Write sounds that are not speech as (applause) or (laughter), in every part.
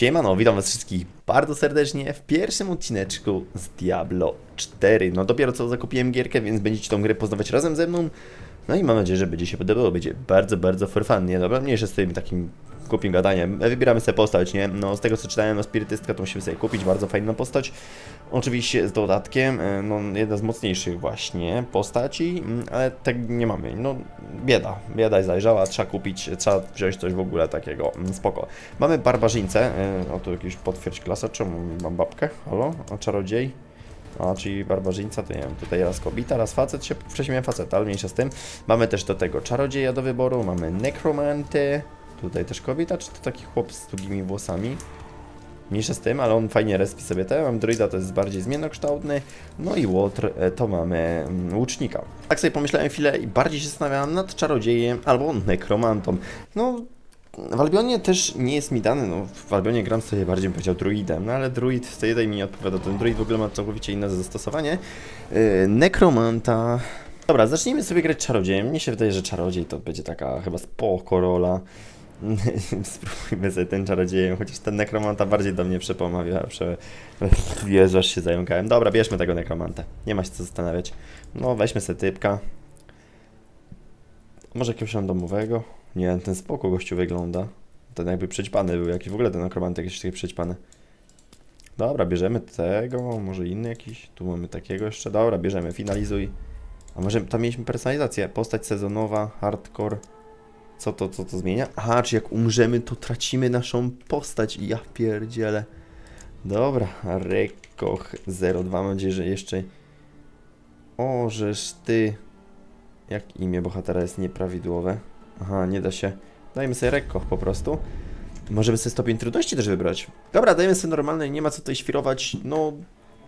Siemano, witam was wszystkich bardzo serdecznie w pierwszym odcineczku z Diablo 4. No dopiero co zakupiłem gierkę, więc będziecie tą grę poznawać razem ze mną. No i mam nadzieję, że będzie się podobało, będzie bardzo, bardzo for fun, nie? Dobra, mniejsze z tym takim głupim gadaniem. Wybieramy sobie postać, nie? No z tego co czytałem, no spirytystka to musimy sobie kupić, bardzo fajna postać. Oczywiście z dodatkiem, e, no jedna z mocniejszych właśnie postaci, mm, ale tak nie mamy. No bieda, bieda jest zajrzała, trzeba kupić, trzeba wziąć coś w ogóle takiego, mm, spoko. Mamy barbarzyńcę, e, o tu jakiś potwierdź klasę, czemu mam babkę? Halo? A czarodziej? A, czyli barbarzyńca, to nie wiem, tutaj raz kobieta, raz facet, się wcześniej miałem faceta, ale mniejsza z tym. Mamy też do tego czarodzieja do wyboru, mamy nekromanty, tutaj też kobieta, czy to taki chłop z długimi włosami? Mniejsza z tym, ale on fajnie respi sobie te. Mam druida, to jest bardziej zmiennokształtny. No i łotr, e, to mamy mm, łucznika. Tak sobie pomyślałem chwilę i bardziej się zastanawiałem nad czarodziejem albo nekromantą. No, w Albionie też nie jest mi dany, no w Albionie gram sobie bardziej bym powiedział druidem, no ale druid w tej mi nie odpowiada, ten druid w ogóle ma całkowicie inne zastosowanie. Yy, nekromanta... Dobra, zacznijmy sobie grać czarodziejem. Mnie się wydaje, że czarodziej to będzie taka chyba spoko rola. (laughs) Spróbujmy sobie ten czarodziejem, chociaż ten nekromanta bardziej do mnie przepomawia, prze... Jezu, aż się zająkałem. Dobra, bierzmy tego nekromantę, nie ma się co zastanawiać. No, weźmy sobie typka. Może jakiegoś randomowego? Nie, ten spoko gościu wygląda. Ten jakby przećpany był jakiś, w ogóle ten nekromantek jakiś taki przećpany. Dobra, bierzemy tego, może inny jakiś. Tu mamy takiego jeszcze. Dobra, bierzemy, finalizuj. A może tam mieliśmy personalizację. Postać sezonowa, hardcore. Co to, co to zmienia? Aha, czy jak umrzemy, to tracimy naszą postać. Ja pierdzielę. Dobra, Rekoch 02. Mam nadzieję, że jeszcze... O, żeż ty... Jak imię bohatera jest nieprawidłowe? Aha, nie da się. Dajmy sobie Rekoch po prostu. Możemy sobie stopień trudności też wybrać. Dobra, dajmy sobie normalny, nie ma co tutaj świrować. No,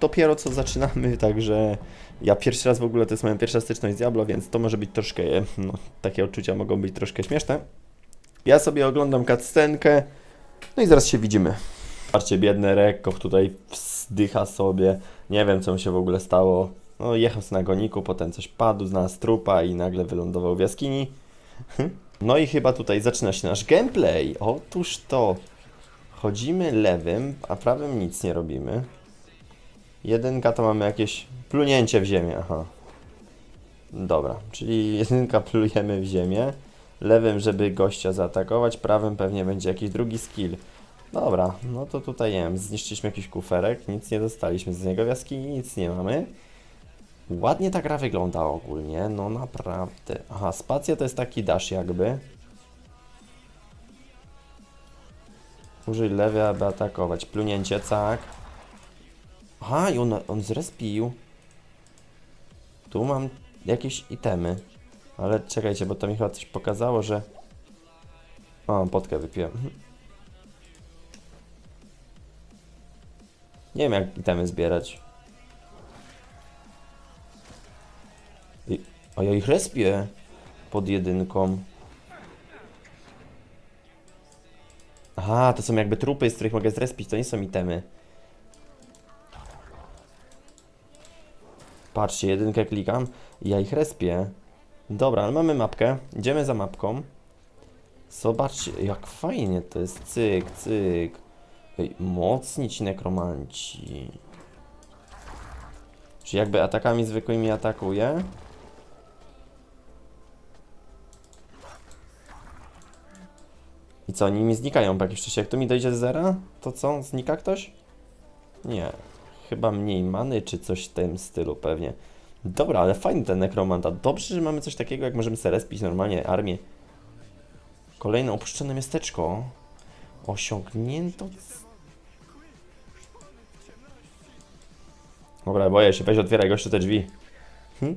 dopiero co zaczynamy, (laughs) także ja pierwszy raz w ogóle, to jest moja pierwsza styczność z Diablo, więc to może być troszkę, no, takie odczucia mogą być troszkę śmieszne. Ja sobie oglądam cutscenkę, no i zaraz się widzimy. Patrzcie, biedny Rekoch tutaj wzdycha sobie, nie wiem co mu się w ogóle stało. No, jechał sobie na goniku, potem coś padł, znalazł trupa i nagle wylądował w jaskini. No i chyba tutaj zaczyna się nasz gameplay. Otóż to. Chodzimy lewym, a prawym nic nie robimy. Jedynka to mamy jakieś plunięcie w ziemię, aha. Dobra, czyli (laughs) jedynka plujemy w ziemię. Lewym, żeby gościa zaatakować, prawym pewnie będzie jakiś drugi skill. Dobra, no to tutaj wiem, zniszczyliśmy jakiś kuferek, nic nie dostaliśmy z niego w nic nie mamy. Ładnie ta gra wygląda ogólnie, no naprawdę. Aha, spacja to jest taki dash jakby. Użyj lewy, aby atakować. Plunięcie, tak. Aha, i on, on zrespił. Tu mam jakieś itemy. Ale czekajcie, bo to mi chyba coś pokazało, że... O, potkę wypiłem. Nie wiem jak itemy zbierać. A ja ich respię pod jedynką. Aha, to są jakby trupy, z których mogę zrespić, to nie są itemy. Patrzcie, jedynkę klikam ja ich respię. Dobra, ale mamy mapkę. Idziemy za mapką. Zobaczcie, jak fajnie to jest. Cyk, cyk. Ej, mocni ci nekromanci. Czy jakby atakami zwykłymi atakuje? I co, oni mi znikają po jakimś czasie. Jak to mi dojdzie do zera, to co? Znika ktoś? Nie. Chyba mniej many, czy coś w tym stylu pewnie. Dobra, ale fajny ten nekromanta. Dobrze, że mamy coś takiego, jak możemy sobie respić normalnie armię. Kolejne opuszczone miasteczko. Osiągnięto... Dobra, boję się. Weź otwieraj gościu te drzwi. Hm?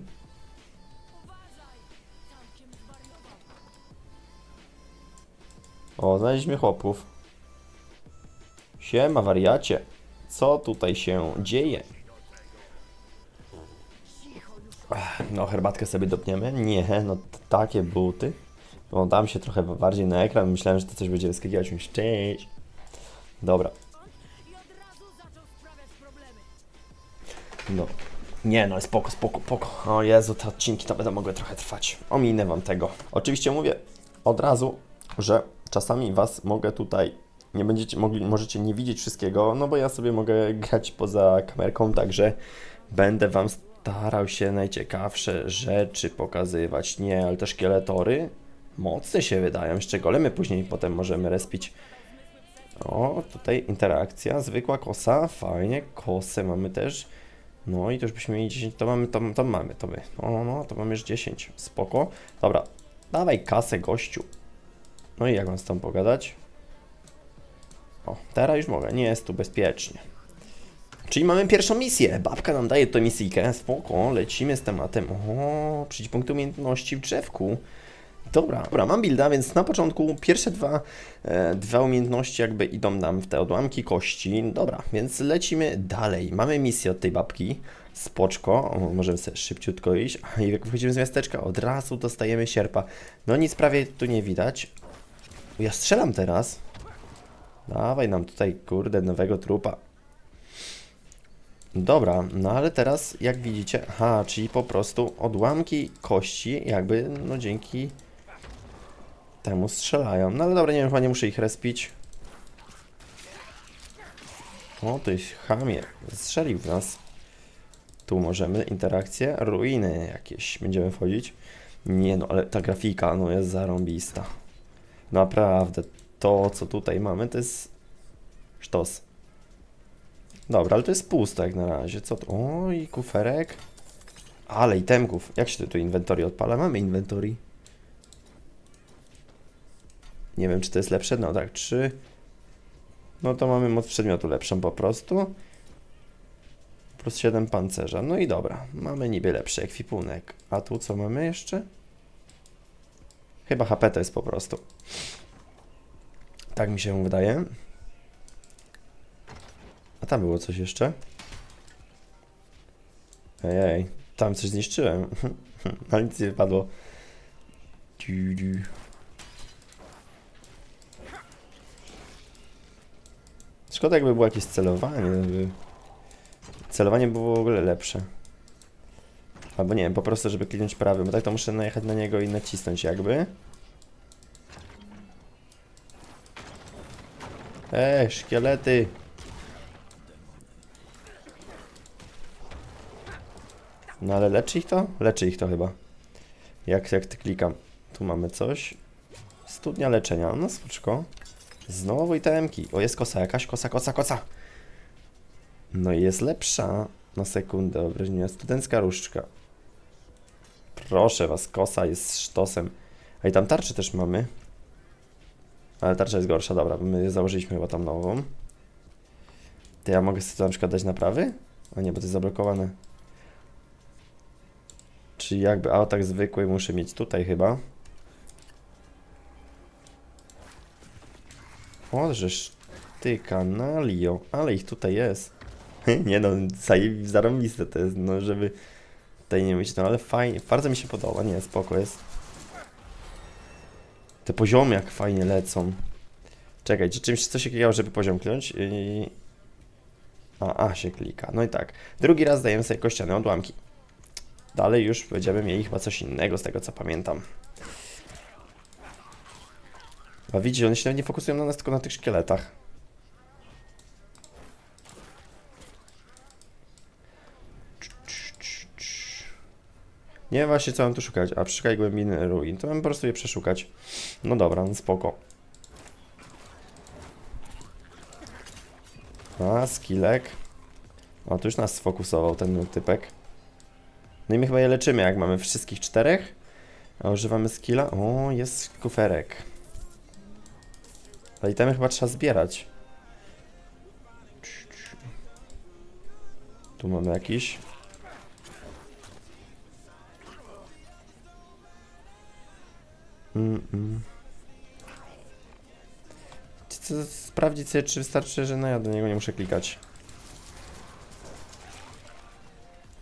O, znaleźliśmy chłopów. Siema, wariacie. Co tutaj się dzieje? No, herbatkę sobie dopniemy? Nie, no takie buty. No, się trochę bardziej na ekran. Myślałem, że to coś będzie wyskakiwać. Cześć. Dobra. No. Nie no, spoko, spoko, spoko. O Jezu, te odcinki to będą mogły trochę trwać. Ominę wam tego. Oczywiście mówię od razu, że czasami was mogę tutaj nie będziecie mogli, możecie nie widzieć wszystkiego, no bo ja sobie mogę grać poza kamerką, także będę wam starał się najciekawsze rzeczy pokazywać. Nie, ale te szkieletory mocne się wydają, jeszcze golemy później potem możemy respić. O, tutaj interakcja, zwykła kosa, fajnie, kosę mamy też. No i to już byśmy mieli 10, to mamy, to, to mamy, to my. No, no, no, to mamy już 10, spoko. Dobra, dawaj kasę gościu. No i jak mam z tą pogadać? O, teraz już mogę, nie jest tu bezpiecznie. Czyli mamy pierwszą misję. Babka nam daje tę misyjkę. Spoko, lecimy z tematem. O, przyjdź punktu umiejętności w drzewku. Dobra, dobra, mam builda, więc na początku pierwsze dwa, e, dwa umiejętności jakby idą nam w te odłamki kości. Dobra, więc lecimy dalej. Mamy misję od tej babki. Spoczko, możemy sobie szybciutko iść. I jak wychodzimy z miasteczka, od razu dostajemy sierpa. No nic prawie tu nie widać. Ja strzelam teraz. Dawaj nam tutaj, kurde, nowego trupa. Dobra, no ale teraz, jak widzicie, aha, czyli po prostu odłamki kości, jakby, no dzięki temu strzelają. No ale dobra, nie wiem, chyba nie muszę ich respić. O, jest chamie, strzelił w nas. Tu możemy interakcje, ruiny jakieś, będziemy wchodzić. Nie no, ale ta grafika, no jest zarąbista. Naprawdę, to co tutaj mamy, to jest sztos. Dobra, ale to jest pusto jak na razie. Co to? O, i kuferek. Ale itemków. Jak się tu inwentory odpala? Mamy inwentory. Nie wiem, czy to jest lepsze. No tak, trzy. No to mamy moc przedmiotu lepszą po prostu. Plus 7 pancerza. No i dobra. Mamy niby lepszy ekwipunek. A tu co mamy jeszcze? Chyba HP to jest po prostu. Tak mi się wydaje. A tam było coś jeszcze? Ej, tam coś zniszczyłem. (laughs) Ale nic nie wypadło. Szkoda jakby było jakieś celowanie. Celowanie było w ogóle lepsze. Albo nie po prostu żeby kliknąć prawym, bo tak to muszę najechać na niego i nacisnąć jakby. Ej, szkielety! No ale leczy ich to? Leczy ich to chyba. Jak, jak ty klikam. Tu mamy coś. Studnia leczenia. No spoczko. Znowu itemki. O, jest kosa jakaś. Kosa, kosa, kosa. No i jest lepsza. Na sekundę obraźnia. Studencka różdżka. Proszę was, kosa jest sztosem. A i tam tarczę też mamy. Ale tarcza jest gorsza, dobra, bo my założyliśmy chyba tam nową. To ja mogę sobie to na przykład dać naprawy? A nie, bo to jest zablokowane. Czyli jakby atak zwykły muszę mieć tutaj chyba. O, żeż ty kanalio, ale ich tutaj jest. (laughs) nie no, zarąbiste to jest, no żeby tutaj nie mieć, no ale fajnie, bardzo mi się podoba, nie, spoko jest. Te poziomy jak fajnie lecą. Czekaj, czy czymś coś się klikało, żeby poziom kliknąć? I... A, A się klika. No i tak. Drugi raz dajemy sobie kościane odłamki. Dalej już będziemy mieli chyba coś innego z tego co pamiętam. A widzicie, one się nie fokusują na nas, tylko na tych szkieletach. Nie właśnie co mam tu szukać. A przeszukaj głębiny ruin. To mam po prostu je przeszukać. No dobra, no spoko. A, skillek. O, tu już nas sfokusował ten typek. No i my chyba je leczymy, jak mamy wszystkich czterech. A używamy skilla. O, jest kuferek. Ale itemy chyba trzeba zbierać. Tu mamy jakiś. Mm. Chcę sprawdzić sobie, czy wystarczy, że no ja do niego nie muszę klikać.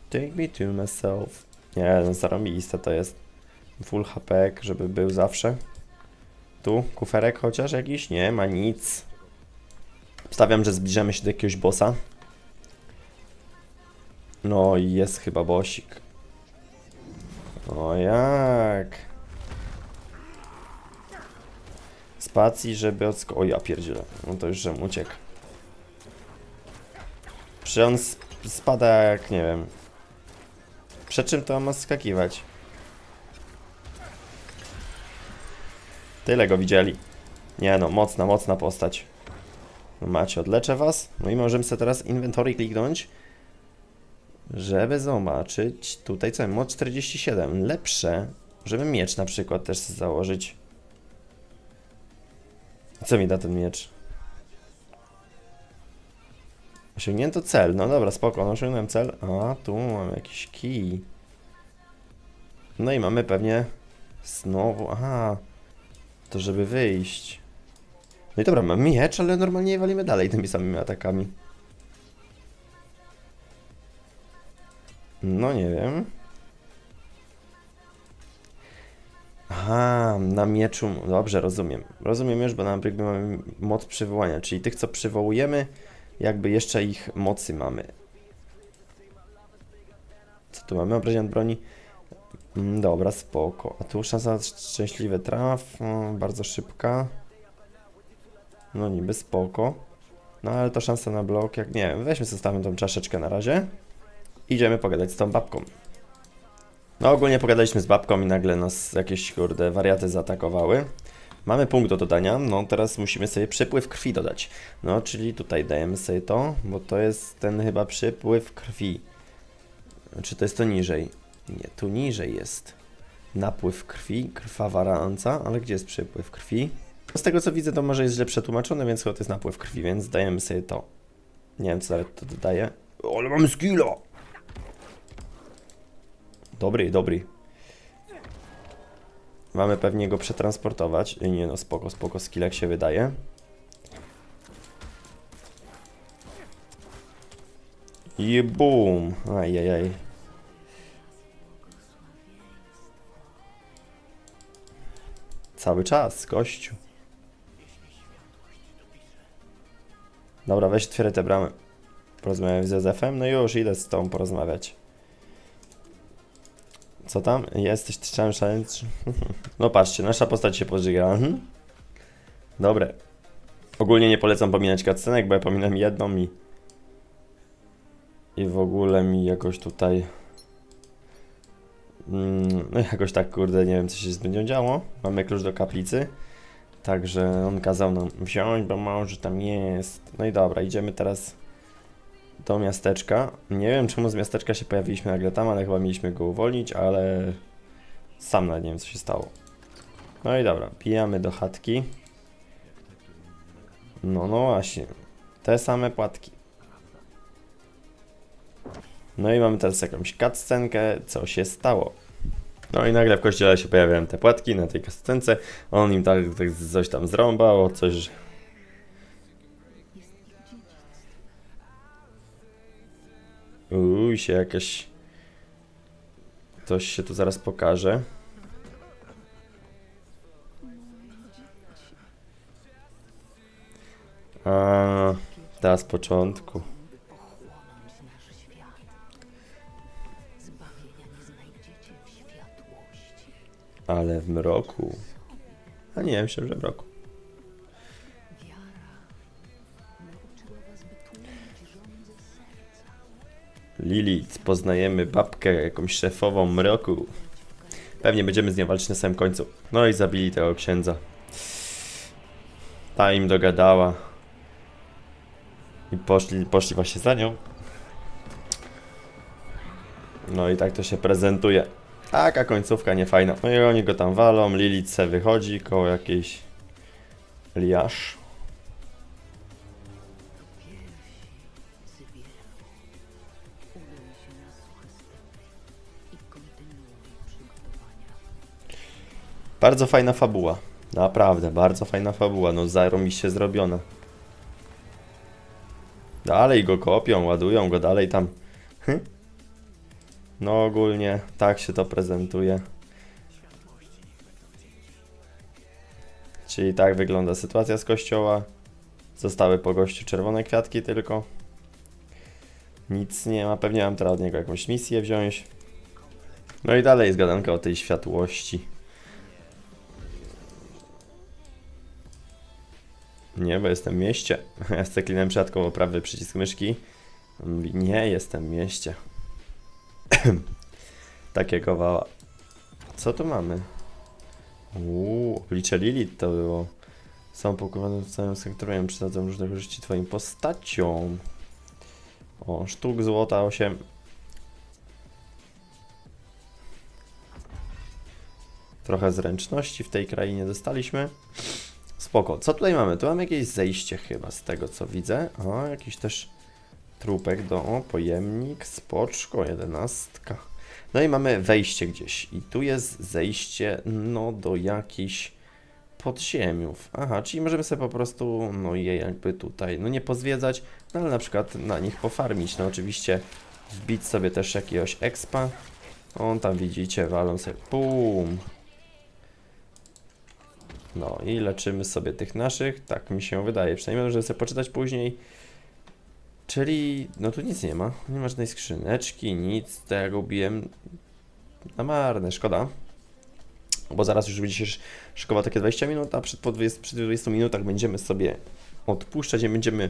Take me to myself. Nie, no zarąbiste to jest. Full HP, żeby był zawsze. Tu, kuferek chociaż jakiś? Nie, ma nic. Stawiam, że zbliżamy się do jakiegoś bossa. No i jest chyba bosik. O jak? Spacji, żeby odsko... O ja pierdzielę. No to już żem uciekł. Czy on sp spada jak, nie wiem... Przed czym to ma skakiwać? Tyle go widzieli. Nie no, mocna, mocna postać. No macie, odleczę was. No i możemy sobie teraz inventory kliknąć, żeby zobaczyć tutaj co, mod 47, lepsze, żeby miecz na przykład też założyć. Co mi da ten miecz? Osiągnięto cel, no dobra, spoko, no osiągnąłem cel. A, tu mam jakiś kij. No i mamy pewnie znowu, aha, to żeby wyjść. No i dobra, mam miecz, ale normalnie walimy dalej tymi samymi atakami. No nie wiem. Aha, na mieczu. Dobrze, rozumiem. Rozumiem już, bo na jakby mamy moc przywołania, czyli tych, co przywołujemy, jakby jeszcze ich mocy mamy. Co tu mamy? Obrażenia od broni. Mm, Dobra, spoko. A tu szansa szczęśliwy traf. Bardzo szybka. No niby spoko. No ale to szansa na blok, jak nie wiem. Weźmy zostawimy tą czaszeczkę na razie. Idziemy pogadać z tą babką. No ogólnie pogadaliśmy z babką i nagle nas jakieś kurde wariaty zaatakowały. Mamy punkt do dodania, no teraz musimy sobie przypływ krwi dodać. No czyli tutaj dajemy sobie to, bo to jest ten chyba przypływ krwi. Czy to jest to niżej? Nie, tu niżej jest. Napływ krwi, krwawa ranca, ale gdzie jest przypływ krwi? Z tego co widzę to może jest źle przetłumaczone, więc chyba to jest napływ krwi, więc dajemy sobie to. Nie wiem co nawet to dodaje. O, ale mamy skilla! Dobry, dobry. Mamy pewnie go przetransportować. Ej, Nie no, spoko, spoko, skill jak się wydaje. I boom! Ajajaj. Cały czas, gościu. Dobra, weź otwieraj te bramy. Porozmawiam z Józefem. No już, idę z tobą porozmawiać. Co tam? Jesteś trzymałem challenge? (laughs) No patrzcie, nasza postać się podżyga. Mhm. Dobre. Ogólnie nie polecam pominać cutscenek, bo ja pominam jedną i... I w ogóle mi jakoś tutaj... Mm, no jakoś tak, kurde, nie wiem co się z będzie działo. Mamy klucz do kaplicy. Także on kazał nam wziąć, bo może tam jest. No i dobra, idziemy teraz do miasteczka. Nie wiem czemu z miasteczka się pojawiliśmy nagle tam, ale chyba mieliśmy go uwolnić, ale sam nawet nie wiem co się stało. No i dobra, pijamy do chatki. No, no właśnie. Te same płatki. No i mamy teraz jakąś cutscenkę, co się stało. No i nagle w kościele się pojawiają te płatki na tej cutscence. On im tak, tak coś tam zrąbał, coś... Uj, się jakieś... Coś się tu zaraz pokaże. A, ta z początku. Ale w mroku. A nie, myślę, że w mroku. Lilith, poznajemy babkę, jakąś szefową mroku. Pewnie będziemy z nią walczyć na samym końcu. No i zabili tego księdza. Ta im dogadała. I poszli, poszli właśnie za nią. No i tak to się prezentuje. Taka końcówka niefajna. No i oni go tam walą, Lilith se wychodzi koło jakiejś liasz. Bardzo fajna fabuła. Naprawdę, bardzo fajna fabuła. No zarobiście zrobiona. Dalej go kopią, ładują go dalej tam. Hm? No ogólnie tak się to prezentuje. Czyli tak wygląda sytuacja z kościoła. Zostały po gościu czerwone kwiatki tylko. Nic nie ma. Pewnie mam teraz od niego jakąś misję wziąć. No i dalej jest gadanka o tej światłości. Nie, bo jestem w mieście. (laughs) Ja zaklinałem przypadkowo prawy przycisk myszki. On mówi, nie, jestem w mieście. (clears throat) Takie wała. Co tu mamy? Uuu, oblicze Lilith to było. Są pokowane w całym sektorem, przydadzą różne korzyści twoim postaciom. O, sztuk złota 8. Trochę zręczności w tej krainie dostaliśmy. Spoko. Co tutaj mamy? Tu mamy jakieś zejście chyba z tego co widzę. O, jakiś też trupek do o, pojemnik, spoczko, jedenastka. No i mamy wejście gdzieś. I tu jest zejście no do jakichś podziemiów. Aha, czyli możemy sobie po prostu no je jakby tutaj, no nie pozwiedzać, no ale na przykład na nich pofarmić. No oczywiście wbić sobie też jakiegoś expa. On tam widzicie, walą sobie pum. No i leczymy sobie tych naszych, tak mi się wydaje, przynajmniej możemy sobie poczytać później. Czyli, no tu nic nie ma, nie ma żadnej skrzyneczki, nic, to ja go ubiłem na marne, szkoda. Bo zaraz już będzie się sz- szykował takie 20 minut, a przed, po 20, przy 20 minutach będziemy sobie odpuszczać i będziemy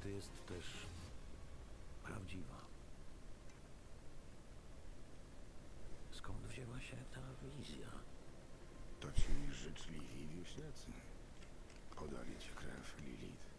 Niestety jest też prawdziwa. Skąd wzięła się ta wizja? To ci życzliwi wieśniacy. Podali ci krew, Lilith.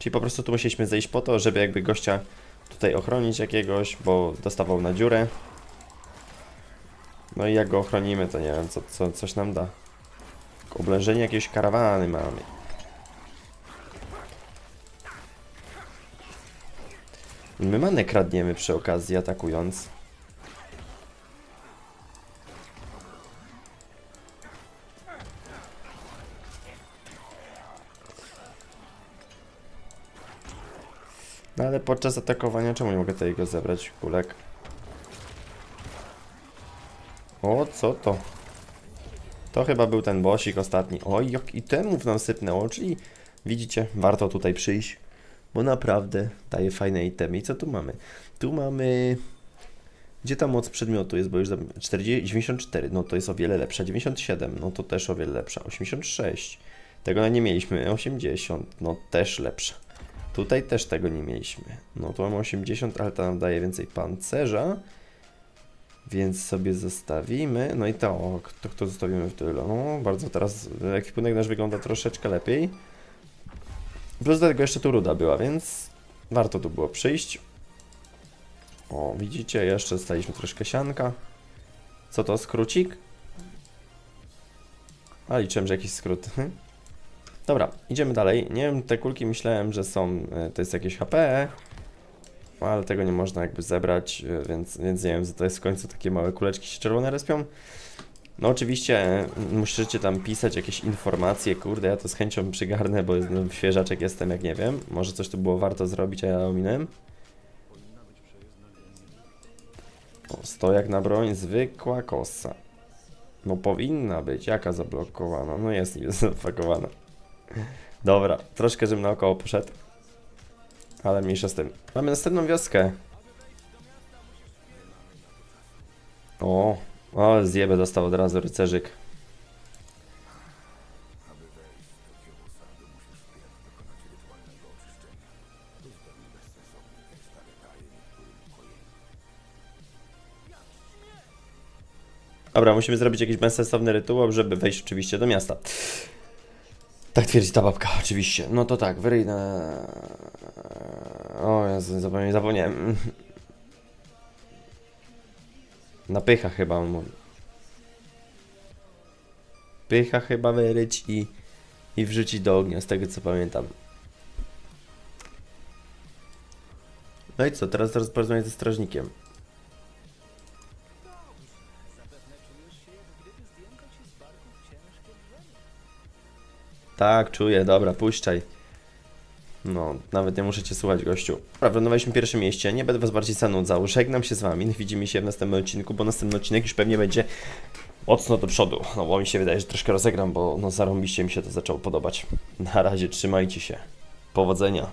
Czyli po prostu tu musieliśmy zejść po to, żeby jakby gościa tutaj ochronić jakiegoś, bo dostawał na dziurę. No i jak go ochronimy, to nie wiem, co, co coś nam da. Oblężenie jakiejś karawany mamy. My manę kradniemy przy okazji atakując. Podczas atakowania czemu nie mogę tego zebrać kulek? O, co to? To chyba był ten bosik ostatni. Oj, jak itemów nam sypnęło, czyli widzicie, warto tutaj przyjść, bo naprawdę daje fajne itemy. I co tu mamy? Tu mamy... Gdzie ta moc przedmiotu jest, bo już za- 40, 94, no to jest o wiele lepsza. 97, no to też o wiele lepsza. 86, tego nie mieliśmy. 80, no też lepsza. Tutaj też tego nie mieliśmy. No tu mamy 80, ale to nam daje więcej pancerza. Więc sobie zostawimy. No i to, o, to kto zostawimy w tyle? No, bardzo teraz ekwipunek nasz wygląda troszeczkę lepiej. Plus do tego jeszcze tu ruda była, więc warto tu było przyjść. O, widzicie, jeszcze dostaliśmy troszkę sianka. Co to, skrócik? A, liczyłem, że jakiś skrót. (laughs) Dobra, idziemy dalej. Nie wiem, te kulki myślałem, że są, e, to jest jakieś HP, ale tego nie można jakby zebrać, e, więc, więc nie wiem, co to jest w końcu takie małe kuleczki się czerwone respią. No oczywiście e, musicie tam pisać jakieś informacje, kurde, ja to z chęcią przygarnę, bo no, świeżaczek jestem, jak nie wiem. Może coś tu było warto zrobić, a ja ominąłem. O, stojak na broń, zwykła kosa. No powinna być, jaka zablokowana? No jest niby zablokowana. Dobra, troszkę żebym naokoło poszedł. Ale mniejsza z tym. Mamy następną wioskę. O, o, zjebę dostał od razu rycerzyk. Dobra, musimy zrobić jakiś bezsensowny rytuał, żeby wejść oczywiście do miasta. Tak twierdzi ta babka, oczywiście. No to tak, wyryjnę... O Jezu, zapomniałem, zapomniałem. Napycha chyba on mówi. Pycha chyba wyryć i, i wrzucić do ognia, z tego co pamiętam. No i co, teraz teraz porozmawiać ze strażnikiem. Tak, czuję, dobra, puszczaj. No, nawet nie muszę cię słuchać, gościu. Dobra, wylądowaliśmy w pierwszym mieście, nie będę was bardziej zanudzał. Żegnam się z wami, (laughs) widzimy się w następnym odcinku, bo następny odcinek już pewnie będzie mocno do przodu. No, bo mi się wydaje, że troszkę rozegram, bo no zarąbiście mi się to zaczęło podobać. Na razie, trzymajcie się. Powodzenia.